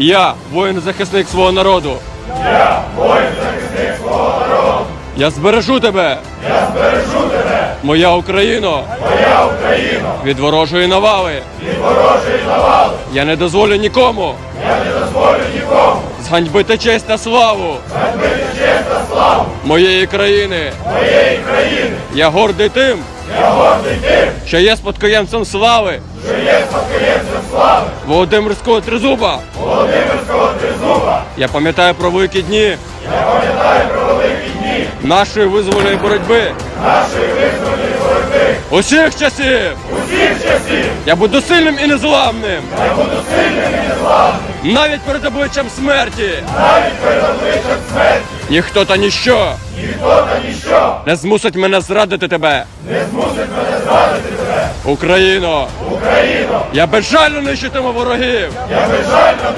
Я воїн-захисник свого народу. Я воїн-захисник свого народу. Я збережу тебе. Я збережу тебе. Моя Україно. Моя Україно. Від ворожої навали. Від ворожої навали. Я не дозволю нікому. Я не дозволю нікому. Зганьбити честь та славу. Зганьбити честь. Моєї країни. Моєї країни. Я гордий тим. Я гордий тим. Що є спадкоємцем слави. Що є спадкоємцем слави. Володимирського тризуба. Володимирського тризуба. Я пам'ятаю про великі дні. Я пам'ятаю про великі дні. Нашої визвольної боротьби. Нашої визвольної. Усіх часів. Усіх часів. Я буду сильним і незламним. Я буду сильним і незламним. Навіть перед обличчям смерті. Навіть перед обличчям смерті. Ніхто та ніщо. Ніхто та ніщо. Не змусить мене зрадити тебе. Не змусить мене зрадити тебе! Україно! Україно! Я безжально нищитиму ворогів! Я безжально